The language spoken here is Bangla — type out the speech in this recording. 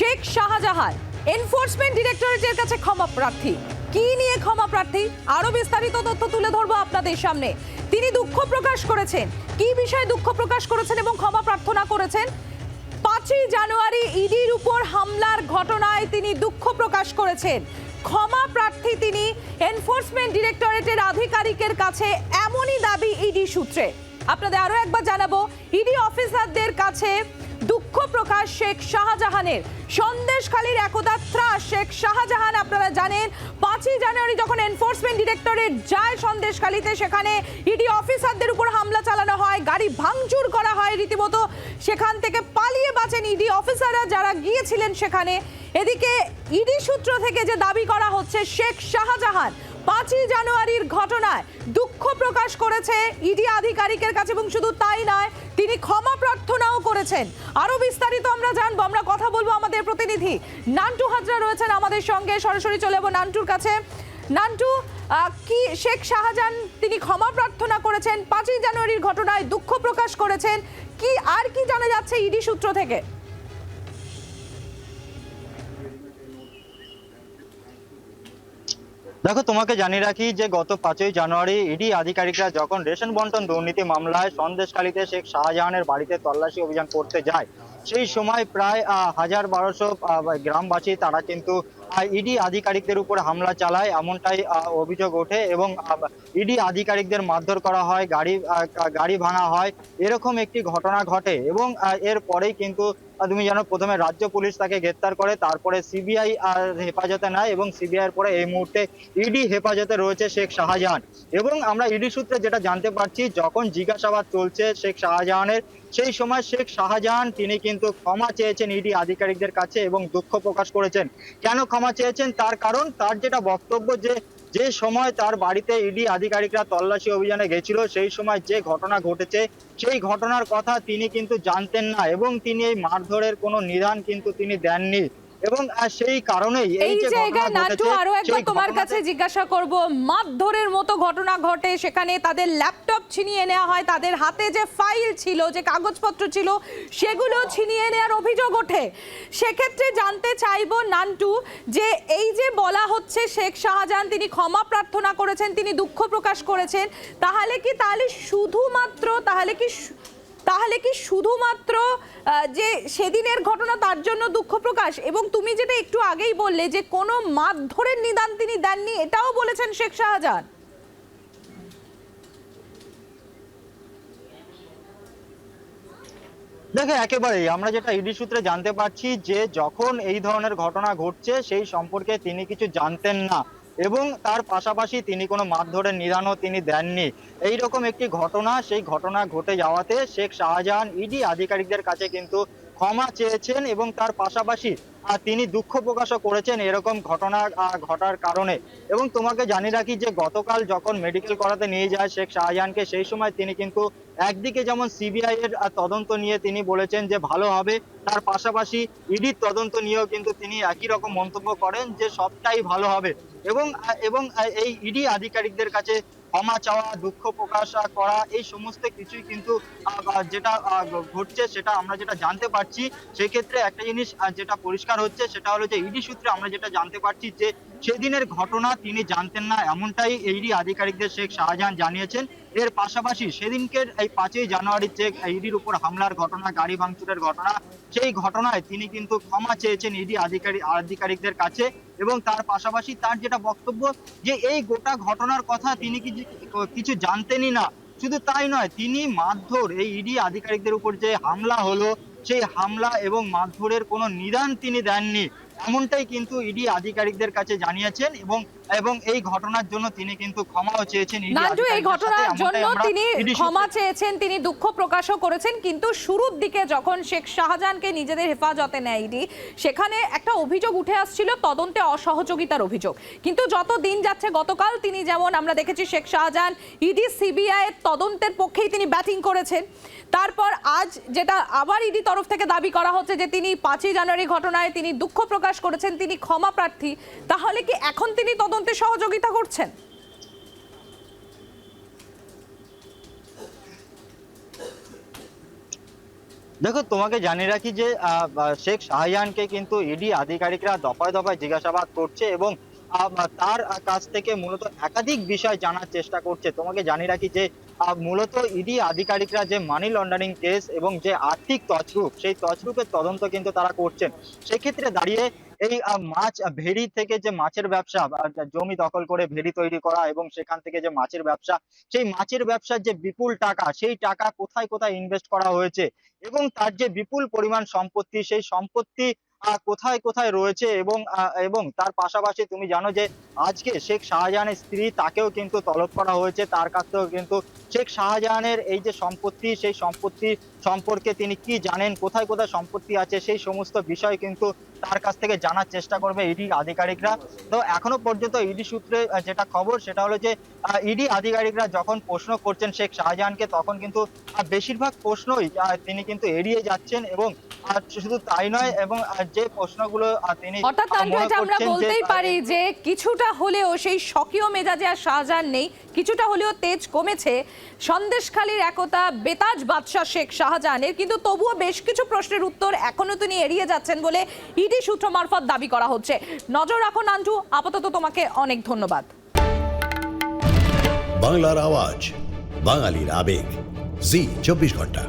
শেখ শাহজাহান এনফোর্সমেন্ট ডিরেক্টরেটের কাছে ক্ষমা প্রার্থী। কি নিয়ে ক্ষমা প্রার্থী? আরও বিস্তারিত তথ্য তুলে ধরবো আপনাদের সামনে। তিনি দুঃখ প্রকাশ করেছেন। কি বিষয়ে দুঃখ প্রকাশ করেছেন এবং ক্ষমা প্রার্থনা করেছেন? পাঁচই জানুয়ারি ইডির উপর হামলার ঘটনায় তিনি দুঃখ প্রকাশ করেছেন। ক্ষমা প্রার্থী তিনি এনফোর্সমেন্ট ডিরেক্টরেটের আধিকারিকের কাছে এমনই দাবি ইডি সূত্রে। আপনাদের আরও একবার জানাব, ইডি অফিসারদের কাছে দুঃখ প্রকাশ শেখ শাহজাহানের। সন্দেশখালীর একদা ত্রাস শেখ শাহজাহান, আপনারা জানেন, পাঁচই জানুয়ারি যখন এনফোর্সমেন্ট ডিরেক্টরেট যায় সন্দেশখালীতে, সেখানে ইডি অফিসারদের উপর হামলা চালানো হয়, গাড়ি ভাঙচুর করা হয় রীতিমতো। সেখান থেকে পালিয়ে বাঁচেন ইডি অফিসাররা যারা গিয়েছিলেন সেখানে। এদিকে ইডি সূত্র থেকে যে দাবি করা হচ্ছে, শেখ শাহজাহান পাঁচই জানুয়ারির ঘটনায় দুঃখ প্রকাশ করেছে ইডি আধিকারিকের কাছে এবং শুধু তাই নয়, তিনি ক্ষমা প্রার্থনাও করেছেন। আরও বিস্তারিত আমরা জানব, আমরা কথা বলব আমাদের প্রতিনিধি। নান্টু হাজরা রয়েছেন আমাদের সঙ্গে, সরাসরি চলে যাব নান্টুর কাছে। নান্টু কি শেখ শাহজাহান তিনি ক্ষমা প্রার্থনা করেছেন? পাঁচই জানুয়ারির ঘটনায় দুঃখ প্রকাশ করেছেন। কি, আর কি জানা যাচ্ছে ইডি সূত্র থেকে? দেখো, তোমাকে জানিয়ে রাখি যে গত পাঁচই জানুয়ারি ইডি আধিকারিকরা যখন রেশন বন্টন দুর্নীতি মামলায় সন্দেশখালীতে শেখ শাহজাহানের বাড়িতে তল্লাশি অভিযান করতে যায়, সেই সময় প্রায় হাজার বারোশো গ্রামবাসী তারা কিন্তু ইডি আধিকারিকদের উপর হামলা চালায়, এমনটাই অভিযোগ ওঠে এবং ইডি আধিকারিকদের মারধর করা হয়, গাড়ি গাড়ি ভাঙা হয়, এরকম একটি ঘটনা ঘটে এবং এর পরেই কিন্তু তুমি জানো, প্রথমে রাজ্য পুলিশ তাকে গ্রেপ্তার করে, তারপরে সিবিআই আর হেফাজতে নেয় এবং সিবিআই এর পরে এই মুহূর্তে ইডি হেফাজতে রয়েছে শেখ শাহজাহান। এবং আমরা ইডি সূত্রে যেটা জানতে পারছি, যখন জিজ্ঞাসাবাদ চলছে শেখ শাহজাহানের, সেই সময় শেখ শাহজাহান তিনি কিন্তু ক্ষমা চেয়েছেন ইডি আধিকারিকদের কাছে এবং দুঃখ প্রকাশ করেছেন। কেন ক্ষমা চেয়েছেন? তার কারণ, তার যেটা বক্তব্য যে যে সময় তার বাড়িতে ইডি আধিকারিকরা তল্লাশি অভিযানে গেছিল, সেই সময় যে ঘটনা ঘটেছে, সেই ঘটনার কথা তিনি কিন্তু জানতেন না এবং তিনি এই মারধরের কোনো নিদান কিন্তু তিনি দেননি। এবং সেই কারণেই এই জায়গায় নাটু আরও একবার তোমার কাছে জিজ্ঞাসা করব মারধরের মতো ঘটনা ঘটে সেখানে তাদের ল্যাপটপ ছিনিয়ে নেওয়া হয় তাদের হাতে যে ফাইল ছিল যে কাগজপত্র ছিল সেগুলো ছিনিয়ে নেওয়ার অভিযোগ ওঠে। সেক্ষেত্রে জানতে চাইব নান্টু যে এই যে বলা হচ্ছে শেখ শাহজাহান তিনি ক্ষমা প্রার্থনা করেছেন তিনি দুঃখ প্রকাশ করেছেন তাহলে কি তাহলে শুধুমাত্র তাহলে কি তাহলে কি শুধুমাত্র যে সেদিনের ঘটনা তার জন্য দুঃখ প্রকাশ? এবং তুমি যেটা একটু আগেই বললে যে কোনো মারধরের নিদান তিনি দেননি, এটাও বলেছেন শেখ শাহজাহান। দেখো, একেবারেই আমরা যেটা ইডি সূত্রে জানতে পারছি যে যখন এই ধরনের ঘটনা ঘটছে, সেই সম্পর্কে তিনি কিছু জানতেন না। এবং তার পাশাপাশি তিনি কোনো মারধরের নিদানও তিনি দেননি। এই রকম একটি ঘটনা, সেই ঘটনা ঘটে যাওয়াতে শেখ শাহজাহান, ইডি আধিকারিকদের কাছে কিন্তু ক্ষমা চেয়েছেন এবং তার পাশাপাশি তিনি দুঃখ প্রকাশও করেছেন এরকম ঘটনা ঘটার কারণে। এবং তোমাকে জানিয়ে রাখি যে, গতকাল যখন মেডিকেল করাতে নিয়ে যায় শেখ শাহজাহানকে, সেই সময় তিনি কিন্তু একদিকে যেমন সিবিআই এর তদন্ত নিয়ে তিনি বলেছেন যে, ভালো হবে। তার পাশাপাশি ইডির তদন্ত নিয়েও কিন্তু তিনি একই রকম মন্তব্য করেন যে, সবটাই ভালো হবে। এবং এবং এই ইডি আধিকারিকদের কাছে ক্ষমা চাওয়া, দুঃখ প্রকাশ করা, এই সমস্ত কিছুই কিন্তু যেটা ঘটছে সেটা আমরা যেটা জানতে পারছি, সেক্ষেত্রে একটা জিনিস যেটা পরিষ্কার হচ্ছে সেটা হলো যে, ইডি সূত্রে আমরা যেটা জানতে পারছি যে সেদিনের ঘটনা তিনি জানতেন না, এমনটাই ইডি আধিকারিকদের শেখ শাহজাহান জানিয়েছেন। এর পাশাপাশি সেদিনকে এই পাঁচই জানুয়ারির যে ইডির উপর হামলার ঘটনা, গাড়ি ভাঙচুরের ঘটনা, সেই ঘটনায় তিনি কিন্তু ক্ষমা চেয়েছেন ইডি আধিকারিক আধিকারিকদের কাছে এবং তার পাশাপাশি তার যেটা বক্তব্য যে এই গোটা ঘটনার কথা তিনি কিছু জানতেনই না, শুধু তাই নয়, তিনি মারধর, এই ইডি আধিকারিকদের উপর যে হামলা হলো, সেই হামলা এবং মারধরের কোনো নিদান তিনি দেননি। এমনটাই কিন্তু ইডি আধিকারিকদের কাছে জানিয়েছেন এবং এবং এই ঘটনার জন্য তিনি কিন্তু ক্ষমাও চেয়েছেন। নান্টু এই ঘটনার জন্য তিনি ক্ষমা চেয়েছেন তিনি দুঃখ প্রকাশও করেছেন কিন্তু শুরুর দিকে যখন শেখ শাহজাহানকে নিজেদের হেফাজতে নেয় ইডি সেখানে একটা অভিযোগ উঠে আসছিল তদন্তে অসহযোগিতার অভিযোগ। কিন্তু যত দিন যাচ্ছে গতকাল তিনি যেমন আমরা দেখেছি শেখ শাহজাহান ইডি সিবিআই এর তদন্তের পক্ষেই তিনি ব্যাটিং করেছেন। তারপর আজ যেটা আবার ইডি তরফ থেকে দাবি করা হচ্ছে যে তিনি পাঁচই জানুয়ারি ঘটনায় তিনি দুঃখ প্রকাশ করেছেন তিনি ক্ষমা প্রার্থী। তাহলে কি এখন তিনি তদন্তে সহযোগিতা করছেন? দেখো, তোমাকে জানিয়ে রাখি যে শেখ শাহজাহানকে কিন্তু ইডি আধিকারিকরা দফায় দফায় জিজ্ঞাসাবাদ করছে এবং তার কাছ থেকে মূলত একাধিক বিষয় জানার চেষ্টা করছে। তোমাকে জানিয়ে রাখি যে মূলত ইডি আধিকারিকরা যে মানি লন্ডারিং কেস এবং যে আর্থিক তছরূপ, সেই তছরূপের তদন্ত কিন্তু তারা করছেন। সেক্ষেত্রে দাঁড়িয়ে এই মাছ ভেড়ি থেকে যে মাছের ব্যবসা জমি দখল করে ভেড়ি তৈরি করা এবং সেখান থেকে যে মাছের ব্যবসা, সেই মাছের ব্যবসার যে বিপুল টাকা, সেই টাকা কোথায় কোথায় ইনভেস্ট করা হয়েছে এবং তার যে বিপুল পরিমাণ সম্পত্তি, সেই সম্পত্তি কোথায় কোথায় রয়েছে এবং এবং তার পাশাপাশি তুমি জানো যে আজকে শেখ শাহজাহানের স্ত্রী তাকেও কিন্তু তলব করা হয়েছে, তার কাছ থেকেও কিন্তু শেখ শাহজাহানের এই যে সম্পত্তি, সেই সম্পত্তি সম্পর্কে তিনি কি জানেন, কোথায় কোথায় সম্পত্তি আছে, সেই সমস্ত বিষয় কিন্তু তার কাছ থেকে জানার চেষ্টা করবে ইডি আধিকারিকরা। তো এখনও পর্যন্ত ইডি সূত্রে যেটা খবর সেটা হলো যে ইডি আধিকারিকরা যখন প্রশ্ন করছেন শেখ শাহজাহানকে, তখন কিন্তু বেশিরভাগ প্রশ্নই তিনি কিন্তু এড়িয়ে যাচ্ছেন এবং শুধু তাই নয় এবং যে প্রশ্নগুলো তিনি অর্থাৎ তানভীর আমরা বলতেই পারি যে কিছুটা হলেও সেই স্বকীয় মেজাজে আর শাহজাহান নেই কিছুটা হলেও তেজ কমেছে। সন্দেশখালীর একতা বেতাজ বাদশাহ শেখ শাহজাহানের কিন্তু তবুও বেশ কিছু প্রশ্নের উত্তর এখনও তিনি এড়িয়ে যাচ্ছেন বলে ইডি সূত্র মারফত দাবি করা হচ্ছে। নজর রাখো নান্টু আপাতত তোমাকে অনেক ধন্যবাদ। বাংলার আওয়াজ বাঙালির আবেগ। জি চব্বিশ ঘণ্টা।